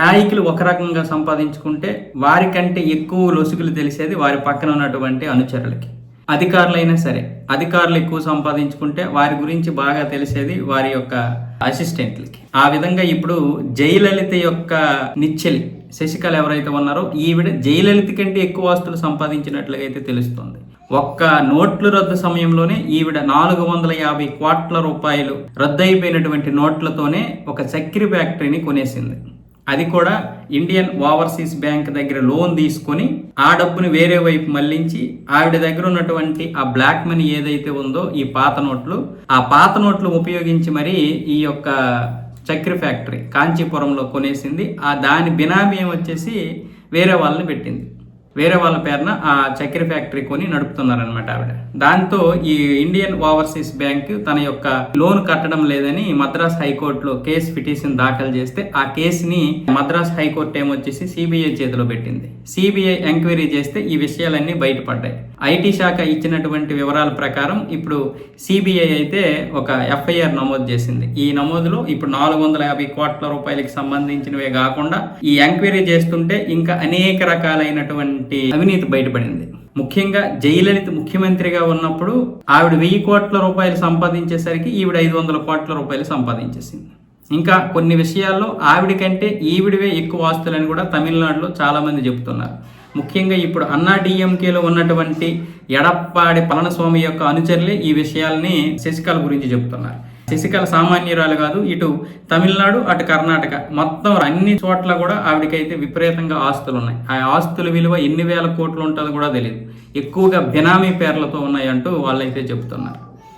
నాయకులు ఒక రకంగా సంపాదించుకుంటే వారికంటే ఎక్కువ లొసుగులు తెలిసేది వారి పక్కన ఉన్నటువంటి అనుచరులకి. అధికారులైనా సరే అధికారులు ఎక్కువ సంపాదించుకుంటే వారి గురించి బాగా తెలిసేది వారి యొక్క అసిస్టెంట్లకి. ఆ విధంగా ఇప్పుడు జయలలిత యొక్క నిచ్చెలి శశికళ ఎవరైతే ఉన్నారో ఈవిడ జయలలిత కంటే ఎక్కువ ఆస్తులు సంపాదించినట్లుగా అయితే తెలుస్తుంది. ఒక్క నోట్లు రద్దు సమయంలోనే ఈవిడ నాలుగు వందల యాభై కోట్ల రూపాయలు రద్దయిపోయినటువంటి నోట్లతోనే ఒక చక్కెర ఫ్యాక్టరీని కొనేసింది. అది కూడా ఇండియన్ ఓవర్సీస్ బ్యాంక్ దగ్గర లోన్ తీసుకొని ఆ డబ్బుని వేరే వైపు మళ్ళించి ఆవిడ దగ్గర ఉన్నటువంటి ఆ బ్లాక్ మనీ ఏదైతే ఉందో ఈ పాత నోట్లు ఆ పాత నోట్లు ఉపయోగించి మరి ఈ యొక్క చక్కెర ఫ్యాక్టరీ కాంచీపురంలో కొనేసింది. ఆ దాని బినామీ వచ్చేసి వేరే వాళ్ళని పెట్టింది. వేరే వాళ్ళ పేరున ఆ చక్కెర ఫ్యాక్టరీ కొని నడుపుతున్నారనమాట ఆవిడ. దాంతో ఈ ఇండియన్ ఓవర్సీస్ బ్యాంక్ తన యొక్క లోన్ కట్టడం లేదని మద్రాస్ హైకోర్టులో కేసు పిటిషన్ దాఖలు చేస్తే ఆ కేసుని మద్రాస్ హైకోర్టు ఏమొచ్చేసి సిబిఐ చేతిలో పెట్టింది. సిబిఐ ఎంక్వైరీ చేస్తే ఈ విషయాలన్నీ బయటపడ్డాయి. ఐటీ శాఖ ఇచ్చినటువంటి వివరాల ప్రకారం ఇప్పుడు సిబిఐ అయితే ఒక ఎఫ్ఐఆర్ నమోదు చేసింది. ఈ నమోదులో ఇప్పుడు నాలుగు వందల యాభై కోట్ల రూపాయలకి సంబంధించినవే కాకుండా ఈ ఎంక్వైరీ చేస్తుంటే ఇంకా అనేక రకాలైనటువంటి అవినీతి బయటపడింది. ముఖ్యంగా జయలలిత ముఖ్యమంత్రిగా ఉన్నప్పుడు ఆవిడ వెయ్యి కోట్ల రూపాయలు సంపాదించేసరికి ఈవిడ ఐదు వందల కోట్ల రూపాయలు సంపాదించేసింది. ఇంకా కొన్ని విషయాల్లో ఆవిడ కంటే ఈవిడవే ఎక్కువ ఆస్తులని కూడా తమిళనాడులో చాలామంది చెబుతున్నారు. ముఖ్యంగా ఇప్పుడు అన్నా డిఎంకేలో ఉన్నటువంటి ఎడప్పాడి పళనిస్వామి యొక్క అనుచరులే ఈ విషయాల్ని శశికళ గురించి చెబుతున్నారు. శశికళ సామాన్యురాలు కాదు ఇటు తమిళనాడు అటు కర్ణాటక. మొత్తం అన్ని చోట్ల కూడా ఆవిడకైతే విపరీతంగా ఆస్తులు ఉన్నాయి ఆ ఆస్తుల విలువ ఎన్ని వేల కోట్లు ఉంటుందో కూడా తెలియదు ఎక్కువగా బినామీ పేర్లతో ఉన్నాయంటూ వాళ్ళైతే చెబుతున్నారు.